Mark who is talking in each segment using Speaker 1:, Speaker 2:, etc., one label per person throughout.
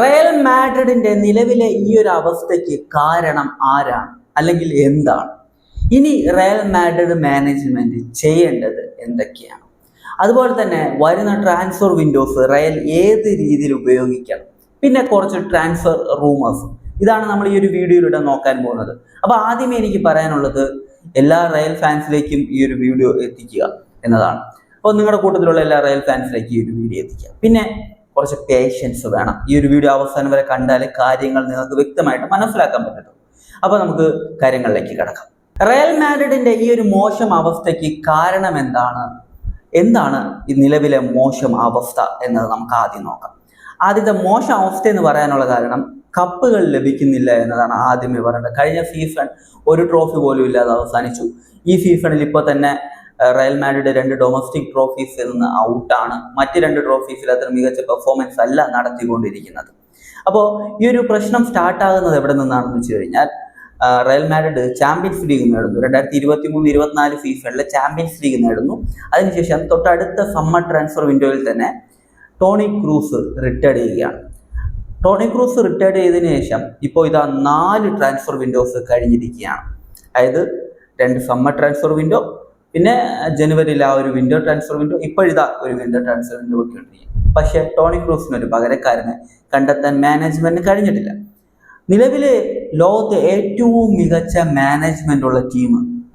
Speaker 1: Real മാഡ്രിഡിന്റെ നിലവിലെ ഈ ഒരു അവസ്ഥയ്ക്ക് കാരണം ആരാണ്? അല്ലെങ്കിൽ എന്താണ്? ഇനി റയൽ മാഡ്രിഡ് മാനേജ്മെന്റ് ചെയ്യേണ്ടത് എന്തൊക്കെയാണ്? അതുപോലെ തന്നെ വരുന്ന ട്രാൻസ്ഫർ വിൻഡോസ് റയൽ ഏത് രീതിയിൽ ഉപയോഗിക്കണം? പിന്നെ കുറച്ച് ട്രാൻസ്ഫർ റൂമേഴ്സ് ഇതാണ് നമ്മൾ ഈ ഒരു വീഡിയോയിലൂടെ നോക്കാൻ പോകുന്നത്. അപ്പോൾ ആദ്യമേ എനിക്ക് പറയാനുള്ളത് എല്ലാ റയൽ ഫാൻസിലേക്കും ഈ ഒരു വീഡിയോ എത്തിക്കുക എന്നതാണ്. അപ്പോൾ നിങ്ങളുടെ കൂട്ടത്തിലുള്ള എല്ലാ റയൽ ഫാൻസിലേക്ക് ഈ ഒരു വീഡിയോ എത്തിക്കുക. പിന്നെ കുറച്ച് പേഷ്യൻസ് വേണം. ഈ ഒരു വീഡിയോ അവസാനം വരെ കണ്ടാൽ കാര്യങ്ങൾ നിങ്ങൾക്ക് വ്യക്തമായിട്ട് മനസ്സിലാക്കാൻ പറ്റുള്ളൂ അപ്പോൾ നമുക്ക് കാര്യങ്ങളിലേക്ക് കിടക്കാം. റയൽ മാഡ്രിഡിന്റെ ഈ ഒരു മോശം അവസ്ഥയ്ക്ക് കാരണം എന്താണ്? എന്താണ് ഈ നിലവിലെ മോശം അവസ്ഥ എന്നത് നമുക്ക് ആദ്യം നോക്കാം. ആദ്യത്തെ മോശം അവസ്ഥ എന്ന് പറയാനുള്ള കാരണം കപ്പുകൾ ലഭിക്കുന്നില്ല എന്നതാണ് ആദ്യമേ പറയേണ്ടത് കഴിഞ്ഞ സീസൺ ഒരു ട്രോഫി പോലും ഇല്ലാതെ അവസാനിച്ചു. ഈ സീസണിൽ ഇപ്പോൾ തന്നെ റയൽ മാഡ്രിഡ് രണ്ട് ഡൊമസ്റ്റിക് ട്രോഫീസിൽ നിന്ന് ഔട്ടാണ്. മറ്റ് രണ്ട് ട്രോഫീസിൽ അത്ര മികച്ച പെർഫോമൻസ് അല്ല നടത്തിക്കൊണ്ടിരിക്കുന്നത്. അപ്പോൾ ഈ ഒരു പ്രശ്നം സ്റ്റാർട്ടാകുന്നത് എവിടെ നിന്നാണെന്ന് വെച്ച് കഴിഞ്ഞാൽ റയൽ മാഡ്രിഡ് ചാമ്പ്യൻസ് ലീഗ് നേടുന്നു. രണ്ടായിരത്തി ഇരുപത്തി മൂന്ന് ഇരുപത്തിനാല് സീസണിൽ ചാമ്പ്യൻസ് ലീഗ് നേടുന്നു. അതിനുശേഷം തൊട്ടടുത്ത സമ്മർ ട്രാൻസ്ഫർ വിൻഡോയിൽ തന്നെ ടോണി ക്രൂസ് റിട്ടയർഡ് ചെയ്യുകയാണ്. ടോണി ക്രൂസ് റിട്ടയർഡ് ചെയ്തതിനു ശേഷം ഇപ്പോൾ ഇതാ നാല് ട്രാൻസ്ഫർ വിൻഡോസ് കഴിഞ്ഞിരിക്കുകയാണ്. അതായത് രണ്ട് സമ്മർ ട്രാൻസ്ഫർ വിൻഡോ പിന്നെ ജനുവരിയിൽ ആ ഒരു വിൻഡോ ട്രാൻസ്ഫർ വിൻഡോ ഇപ്പോഴിതാ ഒരു വിൻഡോ ട്രാൻസ്ഫർ വിൻഡോ ഉണ്ട് പക്ഷേ ടോണി ക്രൂസിന് ഒരു പകരക്കാരനെ കണ്ടെത്താൻ മാനേജ്മെന്റിന് കഴിഞ്ഞിട്ടില്ല. നിലവിലെ ലോകത്തെ ഏറ്റവും മികച്ച മാനേജ്മെന്റ് ഉള്ള ടീം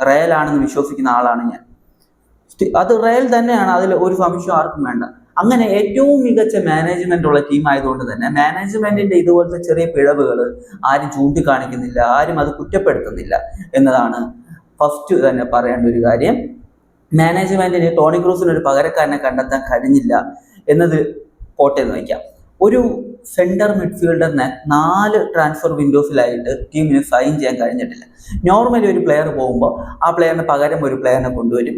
Speaker 1: റയൽ ആണെന്ന് വിശ്വസിക്കുന്ന ആളാണ് ഞാൻ. അത് റയൽ തന്നെയാണ് അതിൽ ഒരു സംശയം ആർക്കും വേണ്ട. അങ്ങനെ ഏറ്റവും മികച്ച മാനേജ്മെന്റ് ഉള്ള ടീം ആയതുകൊണ്ട് തന്നെ മാനേജ്മെന്റിന്റെ ഇതുപോലത്തെ ചെറിയ പിഴവുകൾ ആരും ചൂണ്ടിക്കാണിക്കുന്നില്ല ആരും അത് കുറ്റപ്പെടുത്തുന്നില്ല എന്നതാണ് ഫസ്റ്റ് തന്നെ പറയേണ്ട ഒരു കാര്യം മാനേജ്മെന്റിന് ടോണി ക്രൂസിന് ഒരു പകരക്കാരനെ കണ്ടെത്താൻ കഴിഞ്ഞില്ല എന്നത് പോട്ടെ എന്ന് വയ്ക്കാം ഒരു സെന്റർ മിഡ്ഫീൽഡറിനെ നാല് ട്രാൻസ്ഫർ വിൻഡോസിലായിട്ട് ടീമിന് സൈൻ ചെയ്യാൻ കഴിഞ്ഞിട്ടില്ല. നോർമലി ഒരു പ്ലെയർ പോകുമ്പോൾ ആ പ്ലെയറിന് പകരം ഒരു പ്ലെയറിനെ കൊണ്ടുവരും.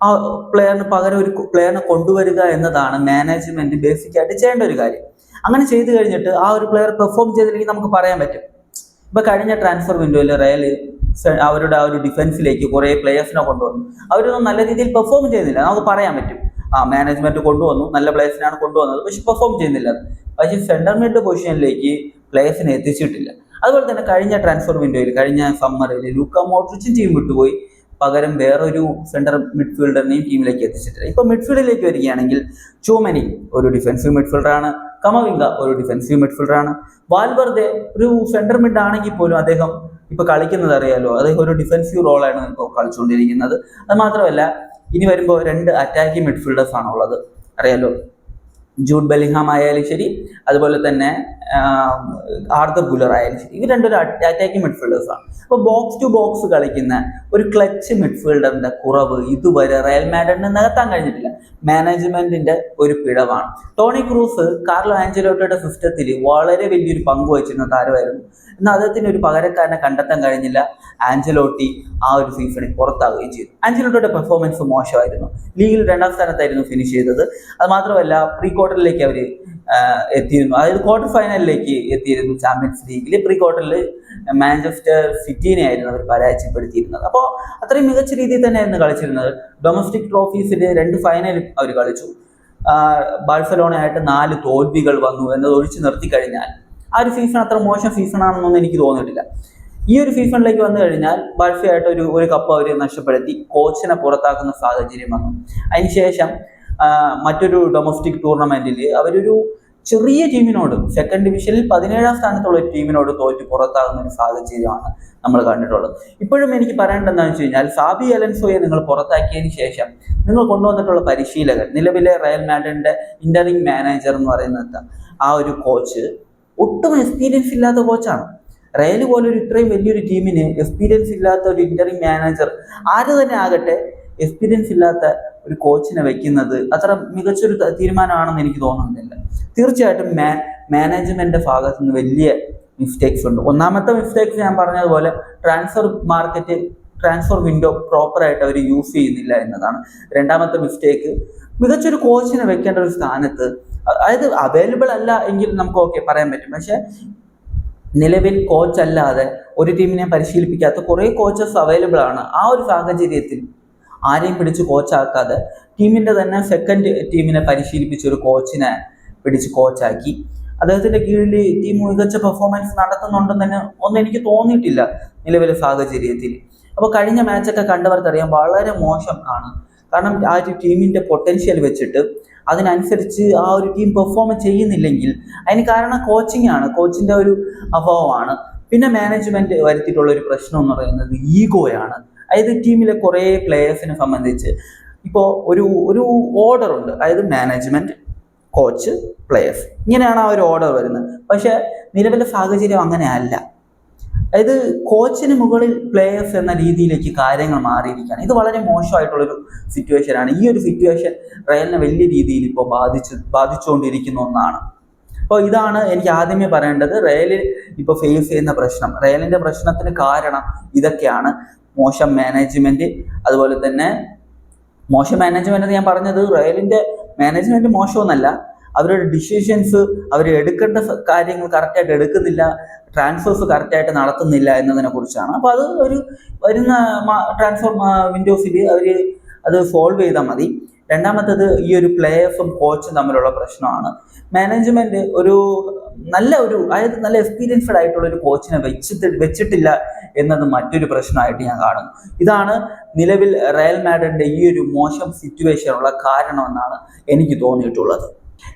Speaker 1: ആ പ്ലെയറിന് പകരം ഒരു പ്ലെയറിനെ കൊണ്ടുവരിക എന്നതാണ് മാനേജ്മെന്റ് ബേസിക് ആയിട്ട് ചെയ്യേണ്ട ഒരു കാര്യം. അങ്ങനെ ചെയ്തു കഴിഞ്ഞിട്ട് ആ ഒരു പ്ലെയർ പെർഫോം ചെയ്തില്ലെങ്കിൽ നമുക്ക് പറയാൻ പറ്റും. ഇപ്പൊ കഴിഞ്ഞ ട്രാൻസ്ഫർ വിൻഡോയിൽ റയൽ അവരുടെ ആ ഒരു ഡിഫൻസിലേക്ക് കുറേ പ്ലേയേഴ്സിനെ കൊണ്ടുവന്നു. അവരൊന്നും നല്ല രീതിയിൽ പെർഫോം ചെയ്യുന്നില്ല നമുക്ക് പറയാൻ പറ്റും. ആ മാനേജ്മെന്റ് കൊണ്ടുവന്നു. നല്ല പ്ലേയേഴ്സിനാണ് കൊണ്ടുവന്നത്. പക്ഷെ പെർഫോം ചെയ്യുന്നില്ല. പക്ഷേ സെന്റർ മിഡ് പൊസിഷനിലേക്ക് പ്ലേയേഴ്സിനെ എത്തിച്ചിട്ടില്ല. അതുപോലെ തന്നെ കഴിഞ്ഞ ട്രാൻസ്ഫർ വിൻഡോയിൽ കഴിഞ്ഞ സമ്മറിൽ ലൂക്ക മോട്രിച്ചും ടീം വിട്ടുപോയി. പകരം വേറൊരു സെന്റർ മിഡ്ഫീൽഡറിനെയും ടീമിലേക്ക് എത്തിച്ചിട്ടില്ല. ഇപ്പൊ മിഡ്ഫീൽഡിലേക്ക് വരികയാണെങ്കിൽ ചോമനി ഒരു ഡിഫൻസീവ് മിഡ്ഫീൽഡറാണ് കമവിംഗ ഒരു ഡിഫൻസീവ് മിഡ്ഫീൽഡറാണ് വാൽവർദെ ഒരു സെന്റർ മിഡ് ആണെങ്കിൽ പോലും അദ്ദേഹം ഇപ്പൊ കളിക്കുന്നത് അറിയാലോ അത് ഒരു ഡിഫൻസീവ് റോളാണ് ഇപ്പോൾ കളിച്ചുകൊണ്ടിരിക്കുന്നത് അത് മാത്രമല്ല ഇനി വരുമ്പോൾ രണ്ട് അറ്റാക്കിംഗ് മിഡ്ഫീൽഡേഴ്സ് ആണുള്ളത്. അറിയാലോ ജൂഡ് ബെലിഹാം ആയാലും ശരി അതുപോലെ തന്നെ ആർദർ ഗുലർ ആയാലും ശരി. ഇവർ രണ്ടൊരു അറ്റാക്കിംഗ് മിഡ്ഫീൽഡേഴ്സ് ആണ്. അപ്പോൾ ബോക്സ് ടു ബോക്സ് കളിക്കുന്ന ഒരു ക്ലച്ച് മിഡ്ഫീൽഡറിന്റെ കുറവ് ഇതുവരെ റയൽ മാഡ്രിഡിന് നികത്താൻ കഴിഞ്ഞിട്ടില്ല. മാനേജ്മെന്റിന്റെ ഒരു പിഴവാണ്. ടോണി ക്രൂസ് കാർലോ ആഞ്ചലോട്ടയുടെ സിസ്റ്റത്തിൽ വളരെ വലിയൊരു പങ്ക് വഹിച്ചിരുന്ന താരമായിരുന്നു. എന്നാൽ അദ്ദേഹത്തിന് ഒരു പകരക്കാരനെ കണ്ടെത്താൻ കഴിഞ്ഞില്ല. ആഞ്ചലോട്ടി ആ ഒരു സീസണിൽ പുറത്താവുകയും ചെയ്തു. ആഞ്ചലോട്ടിയുടെ പെർഫോമൻസ് മോശമായിരുന്നു. ലീഗിൽ രണ്ടാം സ്ഥാനത്തായിരുന്നു ഫിനിഷ് ചെയ്തത്. അത് മാത്രമല്ല പ്രീ ക്വാർട്ടറിലേക്ക് അവർ എത്തിയിരുന്നു. അതായത് ക്വാർട്ടർ ഫൈനലിലേക്ക് എത്തിയിരുന്നു ചാമ്പ്യൻസ് ലീഗിൽ പ്രീ ക്വാർട്ടറിൽ മാഞ്ചസ്റ്റർ സിറ്റിനെ ആയിരുന്നു അവർ പരാജയപ്പെടുത്തിയിരുന്നത്. അപ്പോൾ അത്രയും മികച്ച രീതിയിൽ തന്നെയായിരുന്നു കളിച്ചിരുന്നത്. ഡൊമസ്റ്റിക് ട്രോഫീസിൽ രണ്ട് ഫൈനലും അവർ കളിച്ചു. ബാഴ്സലോണയായിട്ട് നാല് തോൽവികൾ വന്നു എന്നത് ഒഴിച്ചു നിർത്തി കഴിഞ്ഞാൽ ആ ഒരു സീസൺ അത്ര മോശം സീസൺ ആണെന്നൊന്നും എനിക്ക് തോന്നിയിട്ടില്ല. ഈ ഒരു സീസണിലേക്ക് വന്നു കഴിഞ്ഞാൽ ബാഴ്സയായിട്ട് ഒരു ഒരു കപ്പ് അവർ നഷ്ടപ്പെടുത്തി. കോച്ചിനെ പുറത്താക്കുന്ന സാഹചര്യം വന്നു. അതിനുശേഷം മറ്റൊരു ഡൊമസ്റ്റിക് ടൂർണമെന്റിൽ അവരൊരു ചെറിയ ടീമിനോട് സെക്കൻഡ് ഡിവിഷനിൽ പതിനേഴാം സ്ഥാനത്തുള്ള ഒരു ടീമിനോട് തോറ്റ് പുറത്താകുന്ന ഒരു സാഹചര്യമാണ് നമ്മൾ കണ്ടിട്ടുള്ളത്. ഇപ്പോഴും എനിക്ക് പറയേണ്ടത് എന്താണെന്ന് വെച്ച് കഴിഞ്ഞാൽ സാബി അലൻസോയെ നിങ്ങൾ പുറത്താക്കിയതിന് ശേഷം നിങ്ങൾ കൊണ്ടുവന്നിട്ടുള്ള പരിശീലകൻ നിലവിലെ റയൽ മാഡ്രിഡിന്റെ ഇന്ററിംഗ് മാനേജർ എന്ന് പറയുന്നത് ആ ഒരു കോച്ച് ഒട്ടും എക്സ്പീരിയൻസ് ഇല്ലാത്ത കോച്ചാണ് റയൽ പോലൊരു ഇത്രയും വലിയൊരു ടീമിന് എക്സ്പീരിയൻസ് ഇല്ലാത്ത ഒരു ഇന്ററിംഗ് മാനേജർ ആര് തന്നെ ആകട്ടെ എക്സ്പീരിയൻസ് ഇല്ലാത്ത ഒരു കോച്ചിനെ വെക്കുന്നത് അത്ര മികച്ചൊരു തീരുമാനമാണെന്ന് എനിക്ക് തോന്നുന്നില്ല. തീർച്ചയായിട്ടും മാ മാനേജ്മെന്റിന്റെ ഭാഗത്തു നിന്ന് വലിയ മിസ്റ്റേക്സ് ഉണ്ട്. ഒന്നാമത്തെ മിസ്റ്റേക്സ് ഞാൻ പറഞ്ഞതുപോലെ ട്രാൻസ്ഫർ മാർക്കറ്റ് ട്രാൻസ്ഫർ വിൻഡോ പ്രോപ്പറായിട്ട് അവർ യൂസ് ചെയ്യുന്നില്ല എന്നതാണ്. രണ്ടാമത്തെ മിസ്റ്റേക്ക് മികച്ചൊരു കോച്ചിനെ വെക്കേണ്ട ഒരു സ്ഥാനത്ത് അതായത് അവൈലബിൾ അല്ല എങ്കിൽ നമുക്ക് ഓക്കെ പറയാൻ പറ്റും. പക്ഷെ നിലവിൽ കോച്ച് അല്ലാതെ ഒരു ടീമിനെ പരിശീലിപ്പിക്കാത്ത കുറേ കോച്ചസ് അവൈലബിൾ ആണ് ആ ഒരു സാഹചര്യത്തിൽ ആരെയും പിടിച്ച് കോച്ചാക്കാതെ ടീമിന്റെ തന്നെ സെക്കൻഡ് ടീമിനെ പരിശീലിപ്പിച്ച ഒരു കോച്ചിനെ പിടിച്ച് കോച്ചാക്കി അദ്ദേഹത്തിന്റെ കീഴിൽ ടീം മികച്ച പെർഫോമൻസ് നടത്തുന്നുണ്ടെന്ന് ഒന്നും എനിക്ക് തോന്നിയിട്ടില്ല നിലവിലെ സാഹചര്യത്തിൽ. അപ്പോൾ കഴിഞ്ഞ മാച്ചൊക്കെ കണ്ടവർക്കറിയാം വളരെ മോശം ആണ്. കാരണം ആ ഒരു ടീമിന്റെ പൊട്ടൻഷ്യൽ വെച്ചിട്ട് അതിനനുസരിച്ച് ആ ഒരു ടീം പെർഫോം ചെയ്യുന്നില്ലെങ്കിൽ അതിന് കാരണം കോച്ചിങ് ആണ്. കോച്ചിന്റെ ഒരു അഭാവമാണ്. പിന്നെ മാനേജ്മെന്റ് വരുത്തിയിട്ടുള്ള ഒരു പ്രശ്നം എന്ന് പറയുന്നത് ഈഗോയാണ് അതായത് ടീമിലെ കുറേ പ്ലേയേഴ്സിനെ സംബന്ധിച്ച്. ഇപ്പോൾ ഒരു ഒരു ഓർഡർ ഉണ്ട്. അതായത് മാനേജ്മെന്റ് കോച്ച് പ്ലേയേഴ്സ് ഇങ്ങനെയാണ് ആ ഒരു ഓർഡർ വരുന്നത്. പക്ഷേ നിലവിലെ സാഹചര്യം അങ്ങനെയല്ല അതായത് കോച്ചിന് മുകളിൽ പ്ലേയേഴ്സ് എന്ന രീതിയിലേക്ക് കാര്യങ്ങൾ മാറിയിരിക്കുകയാണ്. ഇത് വളരെ മോശമായിട്ടുള്ളൊരു സിറ്റുവേഷൻ ആണ്. ഈ ഒരു സിറ്റുവേഷൻ റയലിനെ വലിയ രീതിയിൽ ഇപ്പോൾ ബാധിച്ചു ബാധിച്ചുകൊണ്ടിരിക്കുന്ന ഒന്നാണ്. അപ്പോൾ ഇതാണ് എനിക്ക് ആദ്യമേ പറയേണ്ടത്. റെയിൽ ഇപ്പോൾ ഫേസ് ചെയ്യുന്ന പ്രശ്നം. റയലിന്റെ പ്രശ്നത്തിന് കാരണം ഇതൊക്കെയാണ്. മോശം മാനേജ്മെന്റ് അതുപോലെ തന്നെ മോശം മാനേജ്മെന്റ് എന്ന് ഞാൻ പറഞ്ഞത് റയലിന്റെ മാനേജ്മെന്റ് മോശമൊന്നല്ല. അവരുടെ ഡിസിഷൻസ് അവർ എടുക്കേണ്ട കാര്യങ്ങൾ കറക്റ്റായിട്ട് എടുക്കുന്നില്ല. ട്രാൻസ്ഫേഴ്സ് കറക്റ്റായിട്ട് നടത്തുന്നില്ല എന്നതിനെ കുറിച്ചാണ്. അപ്പോൾ അത് ഒരു വരുന്ന ട്രാൻസ്ഫോർ വിൻഡോസിൽ അവർ അത് സോൾവ് ചെയ്താൽ മതി. രണ്ടാമത്തത് ഈ ഒരു പ്ലേയേഴ്സും കോച്ചും തമ്മിലുള്ള പ്രശ്നമാണ്. മാനേജ്മെന്റ് ഒരു നല്ല ഒരു അതായത് നല്ല എക്സ്പീരിയൻസ്ഡ് ആയിട്ടുള്ള ഒരു കോച്ചിനെ വെച്ചിട്ട് വെച്ചിട്ടില്ല എന്നത് മറ്റൊരു പ്രശ്നമായിട്ട് ഞാൻ കാണുന്നു. ഇതാണ് നിലവിൽ റയൽ മാഡ്രിഡിന്റെ ഈ ഒരു മോശം സിറ്റുവേഷനുള്ള കാരണമെന്നാണ് എനിക്ക് തോന്നിയിട്ടുള്ളത്.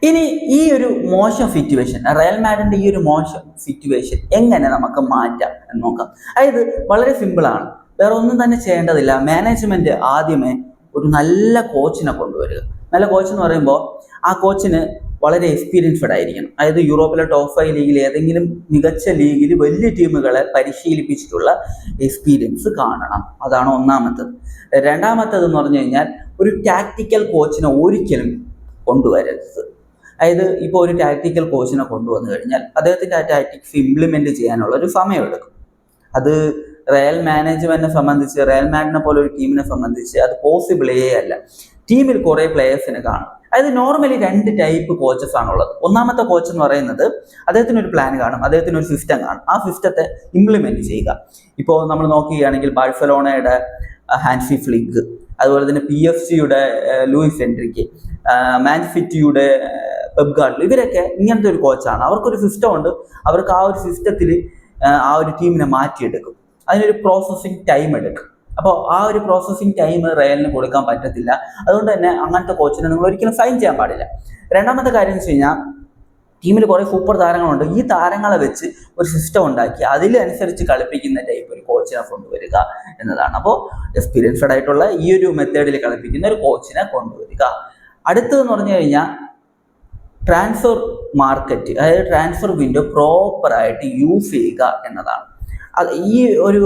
Speaker 1: ഇനി ഈ ഒരു മോശം സിറ്റുവേഷൻ റയൽ മാഡ്രിഡിന്റെ ഈ ഒരു മോശം സിറ്റുവേഷൻ എങ്ങനെ നമുക്ക് മാറ്റാം എന്ന് നോക്കാം. അതായത് വളരെ സിമ്പിളാണ് വേറെ ഒന്നും തന്നെ ചെയ്യേണ്ടതില്ല. മാനേജ്മെന്റ് ആദ്യമേ ഒരു നല്ല കോച്ചിനെ കൊണ്ടുവരിക. നല്ല കോച്ച് എന്ന് പറയുമ്പോൾ ആ കോച്ചിന് വളരെ എക്സ്പീരിയൻസ്ഡ് ആയിരിക്കണം. അതായത് യൂറോപ്പിലെ ടോപ്പ് ഫൈവ് ലീഗിൽ ഏതെങ്കിലും മികച്ച ലീഗിൽ വലിയ ടീമുകളെ പരിശീലിപ്പിച്ചിട്ടുള്ള എക്സ്പീരിയൻസ് കാണണം. അതാണ് ഒന്നാമത്തത്. രണ്ടാമത്തത് എന്ന് പറഞ്ഞു കഴിഞ്ഞാൽ ഒരു ടാക്ടിക്കൽ കോച്ചിനെ ഒരിക്കലും കൊണ്ടുവരരുത്. അതായത് ഇപ്പോൾ ഒരു ടാക്ടിക്കൽ കോച്ചിനെ കൊണ്ടുവന്നു കഴിഞ്ഞാൽ അദ്ദേഹത്തിന്റെ ആ ടാക്ടിക്സ് ഇംപ്ലിമെന്റ് ചെയ്യാനുള്ള ഒരു സമയമെടുക്കും അത് റയൽ മാനേജ്മെന്റിനെ സംബന്ധിച്ച് റയൽ മാഡിനെ പോലെ ഒരു ടീമിനെ സംബന്ധിച്ച് അത് പോസിബിളേ അല്ല. ടീമിൽ കുറേ പ്ലേയേഴ്സിനെ കാണും. അതായത് നോർമലി രണ്ട് ടൈപ്പ് കോച്ചസ് ആണുള്ളത്. ഒന്നാമത്തെ കോച്ച് എന്ന് പറയുന്നത് അദ്ദേഹത്തിന് ഒരു പ്ലാൻ കാണും അദ്ദേഹത്തിന് ഒരു സിസ്റ്റം കാണും. ആ സിസ്റ്റത്തെ ഇംപ്ലിമെന്റ് ചെയ്യുക. ഇപ്പോൾ നമ്മൾ നോക്കുകയാണെങ്കിൽ ബാഴ്സലോണയുടെ ഹാൻസി ഫ്ലിഗ് അതുപോലെ തന്നെ പി എഫ് സിയുടെ ലൂയിസ് എൻട്രിക്ക് മാൻസിറ്റിയുടെ പെബ് ഗാർഡിൽ ഇവരൊക്കെ ഇങ്ങനത്തെ ഒരു കോച്ചാണ് അവർക്കൊരു സിസ്റ്റം ഉണ്ട്. അവർക്ക് ആ ഒരു സിസ്റ്റത്തിൽ ആ ഒരു ടീമിനെ മാറ്റിയെടുക്കും. അതിനൊരു പ്രോസസ്സിങ് ടൈം എടുക്കും. അപ്പോൾ ആ ഒരു പ്രോസസ്സിങ് ടൈം റയലിന് കൊടുക്കാൻ പറ്റത്തില്ല. അതുകൊണ്ട് തന്നെ അങ്ങനത്തെ കോച്ചിനെ നിങ്ങൾ ഒരിക്കലും സൈൻ ചെയ്യാൻ പാടില്ല. രണ്ടാമത്തെ കാര്യം എന്ന് വെച്ച് ടീമിൽ കുറേ സൂപ്പർ താരങ്ങളുണ്ട്. ഈ താരങ്ങളെ വെച്ച് ഒരു സിസ്റ്റം ഉണ്ടാക്കി അതിലനുസരിച്ച് കളിപ്പിക്കുന്ന ടൈപ്പ് ഒരു കോച്ചിനെ കൊണ്ടുവരിക എന്നതാണ്. അപ്പോൾ എക്സ്പീരിയൻസ്ഡ് ആയിട്ടുള്ള ഈ ഒരു മെത്തേഡിൽ കളിപ്പിക്കുന്ന ഒരു കോച്ചിനെ കൊണ്ടുവരിക. അടുത്തതെന്ന് പറഞ്ഞു കഴിഞ്ഞാൽ ട്രാൻസ്ഫർ മാർക്കറ്റ് അതായത് ട്രാൻസ്ഫർ വിൻഡോ പ്രോപ്പറായിട്ട് യൂസ് ചെയ്യുക എന്നതാണ്. ഈ ഒരു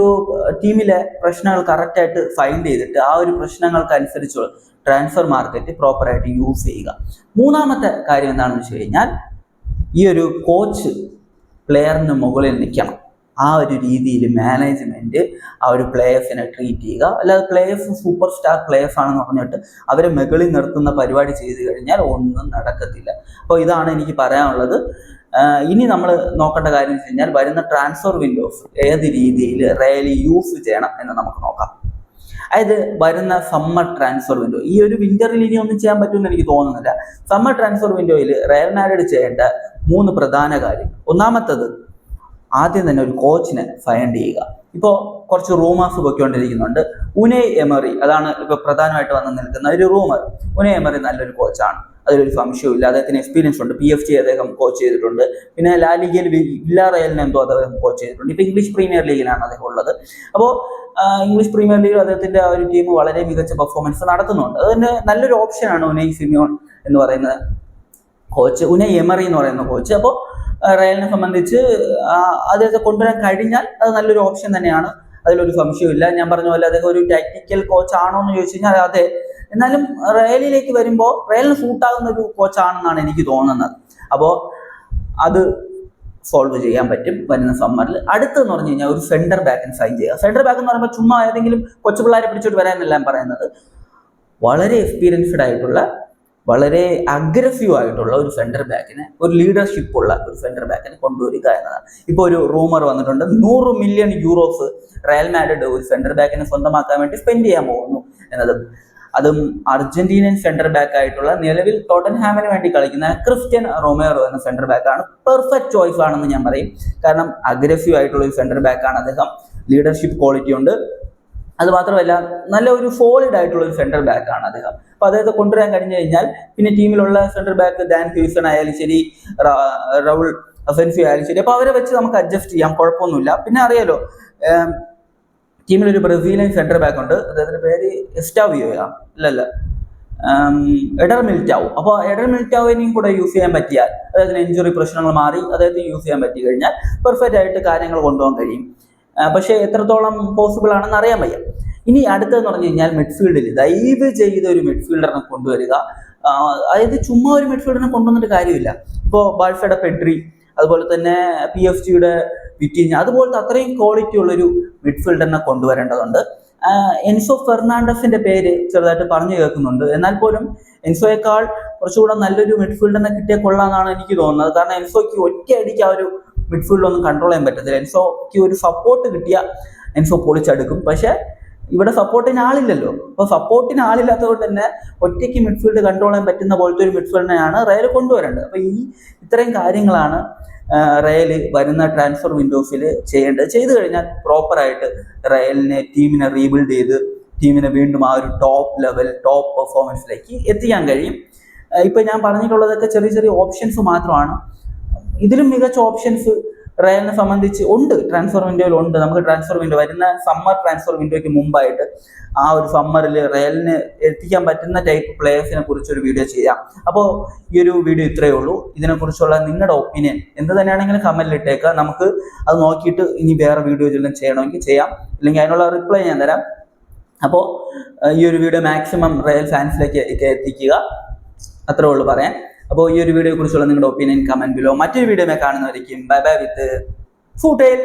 Speaker 1: ടീമിലെ പ്രശ്നങ്ങൾ കറക്റ്റായിട്ട് ഫൈൻഡ് ചെയ്തിട്ട് ആ ഒരു പ്രശ്നങ്ങൾക്ക് അനുസരിച്ചുള്ള ട്രാൻസ്ഫർ മാർക്കറ്റ് പ്രോപ്പറായിട്ട് യൂസ് ചെയ്യുക. മൂന്നാമത്തെ കാര്യം എന്താണെന്ന് വെച്ച് കഴിഞ്ഞാൽ ഈ ഒരു കോച്ച് പ്ലെയറിന് മുകളിൽ നിൽക്കണം. ആ ഒരു രീതിയിൽ മാനേജ്മെന്റ് ആ ഒരു പ്ലേയേഴ്സിനെ ട്രീറ്റ് ചെയ്യുക. അല്ലാതെ പ്ലേയേഴ്സ് സൂപ്പർ സ്റ്റാർ പ്ലേയേഴ്സ് ആണെന്ന് പറഞ്ഞിട്ട് അവരെ മുകളിൽ നിർത്തുന്ന പരിപാടി ചെയ്തു കഴിഞ്ഞാൽ ഒന്നും നടക്കത്തില്ല. അപ്പോൾ ഇതാണ് എനിക്ക് പറയാനുള്ളത്. ഇനി നമ്മൾ നോക്കേണ്ട കാര്യം വെച്ച് കഴിഞ്ഞാൽ വരുന്ന ട്രാൻസ്ഫർ വിൻഡോസ് ഏത് രീതിയിൽ റയലി യൂസ് ചെയ്യണം എന്ന് നമുക്ക് നോക്കാം. അതായത് വരുന്ന സമ്മർ ട്രാൻസ്ഫർ വിൻഡോ ഈ ഒരു വിന്ററിൽ ഇനി ഒന്നും ചെയ്യാൻ പറ്റുമെന്ന് എനിക്ക് തോന്നുന്നില്ല. സമ്മർ ട്രാൻസ്ഫർ വിൻഡോയിൽ റയൽ മാഡ്രിഡ് ചെയ്യേണ്ട മൂന്ന് പ്രധാന കാര്യം. ഒന്നാമത്തത് ആദ്യം തന്നെ ഒരു കോച്ചിനെ ഫൈൻഡ് ചെയ്യുക. ഇപ്പോൾ കുറച്ച് റൂമേഴ്സ് പൊയ്ക്കൊണ്ടിരിക്കുന്നുണ്ട്. ഉനൈ എമറി അതാണ് ഇപ്പോൾ പ്രധാനമായിട്ട് വന്ന് നിൽക്കുന്ന ഒരു റൂമർ. ഉനൈ എമറി നല്ലൊരു കോച്ചാണ്. അതിലൊരു സംശയവും അദ്ദേഹത്തിന് എക്സ്പീരിയൻസ് ഉണ്ട്. പി എഫ് ജി അദ്ദേഹം കോച്ച് ചെയ്തിട്ടുണ്ട്. പിന്നെ ലാ ലീഗിൽ വില്ലാ റയലിനെ എന്തോ അദ്ദേഹം കോച്ച് ചെയ്തിട്ടുണ്ട്. ഇപ്പോൾ ഇംഗ്ലീഷ് പ്രീമിയർ ലീഗിലാണ് അദ്ദേഹം ഉള്ളത്. അപ്പോൾ ഇംഗ്ലീഷ് പ്രീമിയർ ലീഗിൽ അദ്ദേഹത്തിന്റെ ആ ഒരു ടീം വളരെ മികച്ച പെർഫോമൻസ് നടത്തുന്നുണ്ട്. അതിന്റെ നല്ലൊരു ഓപ്ഷനാണ് ഉനൈ സിമിയോൺ എന്ന് പറയുന്ന കോച്ച് ഉനൈ എമറി എന്ന് പറയുന്ന കോച്ച്. അപ്പോൾ റയലിനെ സംബന്ധിച്ച് അദ്ദേഹത്തെ കൊണ്ടുവരാൻ കഴിഞ്ഞാൽ അത് നല്ലൊരു ഓപ്ഷൻ തന്നെയാണ്. അതിലൊരു സംശയമില്ല ഞാൻ പറഞ്ഞ പോലെ അദ്ദേഹം ഒരു ടാക്ടിക്കൽ കോച്ച് ആണോ എന്ന് ചോദിച്ചു കഴിഞ്ഞാൽ അതെ. എന്നാലും റയലിലേക്ക് വരുമ്പോൾ റയലിന് സൂട്ടാകുന്ന ഒരു കോച്ചാണെന്നാണ് എനിക്ക് തോന്നുന്നത്. അപ്പോൾ അത് സോൾവ് ചെയ്യാൻ പറ്റും വരുന്ന സമ്മറിൽ അടുത്തെന്ന് പറഞ്ഞു കഴിഞ്ഞാൽ ഒരു സെന്റർ ബാക്കിന് സൈൻ ചെയ്യുക. സെന്റർ ബാക്ക് എന്ന് പറയുമ്പോൾ ചുമ്മാ ഏതെങ്കിലും കൊച്ചു പിള്ളേരെ പിടിച്ചോട്ട് വരാനല്ല പറയുന്നത്. വളരെ എക്സ്പീരിയൻസ്ഡ് ആയിട്ടുള്ള വളരെ അഗ്രസീവ് ആയിട്ടുള്ള ഒരു സെന്റർ ബാക്കിനെ ഒരു ലീഡർഷിപ്പ് ഉള്ള ഒരു സെന്റർ ബാക്കിനെ കൊണ്ടുവരിക എന്നതാണ്. ഇപ്പോൾ ഒരു റൂമർ വന്നിട്ടുണ്ട് നൂറ് മില്യൺ യൂറോസ് റയൽ മാഡ്രിഡ് ഒരു സെന്റർ ബാക്കിനെ സ്വന്തമാക്കാൻ വേണ്ടി സ്പെൻഡ് ചെയ്യാൻ പോകുന്നു എന്നതും. അതും അർജന്റീനിയൻ സെന്റർ ബാക്ക് ആയിട്ടുള്ള നിലവിൽ ടോട്ടൻഹാമിന് വേണ്ടി കളിക്കുന്ന ക്രിസ്ത്യൻ റൊമേറോ എന്ന സെന്റർ ബാക്ക് ആണ് പെർഫെക്റ്റ് ചോയ്സ് ആണെന്ന് ഞാൻ പറയും. കാരണം അഗ്രസീവ് ആയിട്ടുള്ള ഒരു സെന്റർ ബാക്ക് ആണ് അദ്ദേഹം. ലീഡർഷിപ്പ് ക്വാളിറ്റി ഉണ്ട്. അത് മാത്രമല്ല നല്ല ഒരു സോളിഡ് ആയിട്ടുള്ള ഒരു സെന്റർ ബാക്ക് ആണ് അദ്ദേഹം. അപ്പൊ അദ്ദേഹത്തെ കൊണ്ടുവരാൻ കഴിഞ്ഞു കഴിഞ്ഞാൽ പിന്നെ ടീമിലുള്ള സെന്റർ ബാക്ക് ഡാൻ ഹ്യൂസൺ ആയാലും ശരി റൗൾ അഫൻസി ആയാലും ശരി. അപ്പൊ അവരെ വെച്ച് നമുക്ക് അഡ്ജസ്റ്റ് ചെയ്യാം കുഴപ്പമൊന്നുമില്ല. പിന്നെ അറിയാലോ ഒരു ബ്രസീലിയൻ സെന്റർ ബാക്ക് ഉണ്ട്. അദ്ദേഹത്തിന്റെ പേര് എസ്റ്റാവിയോയാ അല്ലല്ല എഡർ മിൽറ്റാവും. അപ്പോൾ എഡർ മിൽറ്റാവിനെയും കൂടെ യൂസ് ചെയ്യാൻ പറ്റിയാൽ അതായത് ഇഞ്ചുറി പ്രശ്നങ്ങൾ മാറി അദ്ദേഹത്തിന് യൂസ് ചെയ്യാൻ പറ്റി കഴിഞ്ഞാൽ പെർഫെക്റ്റ് ആയിട്ട് കാര്യങ്ങൾ കൊണ്ടുപോകാൻ കഴിയും. പക്ഷേ എത്രത്തോളം പോസിബിൾ ആണെന്ന് അറിയാൻ വയ്യ. ഇനി അടുത്തതെന്ന് പറഞ്ഞു കഴിഞ്ഞാൽ മിഡ്ഫീൽഡിൽ ദയവ് ചെയ്ത ഒരു മിഡ്ഫീൽഡറിനെ കൊണ്ടുവരിക. അതായത് ചുമ്മാ ഒരു മിഡ്ഫീൽഡറിനെ കൊണ്ടുവന്നിട്ട് കാര്യമില്ല. ഇപ്പോൾ ബാഴ്സയുടെ പെട്രി അതുപോലെ തന്നെ പി എഫ് ജിയുടെ വിറ്റിഞ്ഞ അതുപോലത്തെ അത്രയും ക്വാളിറ്റി ഉള്ളൊരു മിഡ്ഫീൽഡറിനെ കൊണ്ടുവരേണ്ടതുണ്ട്. എൻസോ ഫെർണാണ്ടസിന്റെ പേര് ചെറുതായിട്ട് പറഞ്ഞു കേൾക്കുന്നുണ്ട്. എന്നാൽ പോലും എൻസോയേക്കാൾ കുറച്ചുകൂടെ നല്ലൊരു മിഡ്ഫീൽഡറിനെ കിട്ടിയ കൊള്ളാന്നാണ് എനിക്ക് തോന്നുന്നത്. കാരണം എൻസോയ്ക്ക് ഒറ്റയടിക്ക് ആ ഒരു മിഡ്ഫീൽഡൊന്നും കൺട്രോൾ ചെയ്യാൻ പറ്റത്തില്ല. എൻസോയ്ക്ക് ഒരു സപ്പോർട്ട് കിട്ടിയ എൻസോ പൊളിച്ചെടുക്കും. പക്ഷെ ഇവിടെ സപ്പോർട്ടിന് ആളില്ലല്ലോ. അപ്പോൾ സപ്പോർട്ടിന് ആളില്ലാത്തതുകൊണ്ട് തന്നെ ഒറ്റയ്ക്ക് മിഡ്ഫീൽഡ് കണ്ട്രോൾ ചെയ്യാൻ പറ്റുന്ന പോലത്തെ ഒരു മിഡ്ഫീൽഡിനെയാണ് റയൽ കൊണ്ടുവരേണ്ടത്. അപ്പോൾ ഈ ഇത്രയും കാര്യങ്ങളാണ് റയൽ വരുന്ന ട്രാൻസ്ഫർ വിൻഡോസിൽ ചെയ്യേണ്ടത്. ചെയ്തു കഴിഞ്ഞാൽ പ്രോപ്പറായിട്ട് റയലിനെ ടീമിനെ റീബിൽഡ് ചെയ്ത് ടീമിനെ വീണ്ടും ആ ഒരു ടോപ്പ് ലെവൽ ടോപ്പ് പെർഫോമൻസിലേക്ക് എത്തിക്കാൻ കഴിയും. ഇപ്പം ഇപ്പൊ ഞാൻ പറഞ്ഞിട്ടുള്ളതൊക്കെ ചെറിയ ചെറിയ ഓപ്ഷൻസ് മാത്രമാണ്. ഇതിലും മികച്ച ഓപ്ഷൻസ് റയലിനെ സംബന്ധിച്ച് ഉണ്ട്. ട്രാൻസ്ഫർ വിൻഡോയിൽ ഉണ്ട്. നമുക്ക് ട്രാൻസ്ഫർ വിൻഡോ വരുന്ന സമ്മർ ട്രാൻസ്ഫർ വിൻഡോയ്ക്ക് മുമ്പായിട്ട് ആ ഒരു സമ്മറിൽ റയലിന് എത്തിക്കാൻ പറ്റുന്ന ടൈപ്പ് പ്ലേയേഴ്സിനെ കുറിച്ച് ഒരു വീഡിയോ ചെയ്യാം. അപ്പോൾ ഈ ഒരു വീഡിയോ ഇത്രയേ ഉള്ളൂ. ഇതിനെക്കുറിച്ചുള്ള നിങ്ങളുടെ ഒപ്പീനിയൻ എന്ത് തന്നെയാണെങ്കിലും കമന്റിൽ ഇട്ടേക്കുക നമുക്ക് അത് നോക്കിയിട്ട് ഇനി വേറെ വീഡിയോ എല്ലാം ചെയ്യണമെങ്കിൽ ചെയ്യാം. അല്ലെങ്കിൽ അതിനുള്ള റിപ്ലൈ ഞാൻ തരാം. അപ്പോൾ ഈ ഒരു വീഡിയോ മാക്സിമം റയൽ ഫാൻസിലേക്ക് എത്തിക്കുക. അത്രേ ഉള്ളൂ പറയാൻ. അപ്പോൾ ഈ ഒരു വീഡിയോയെ കുറിച്ചുള്ള നിങ്ങളുടെ ഒപ്പീനിയൻ കമന്റ് ബിലോ മറ്റൊരു വീഡിയോ കാണുന്നവരിക്കും ബൈ ബൈ വിത്ത് ഫൂട്ടേൽ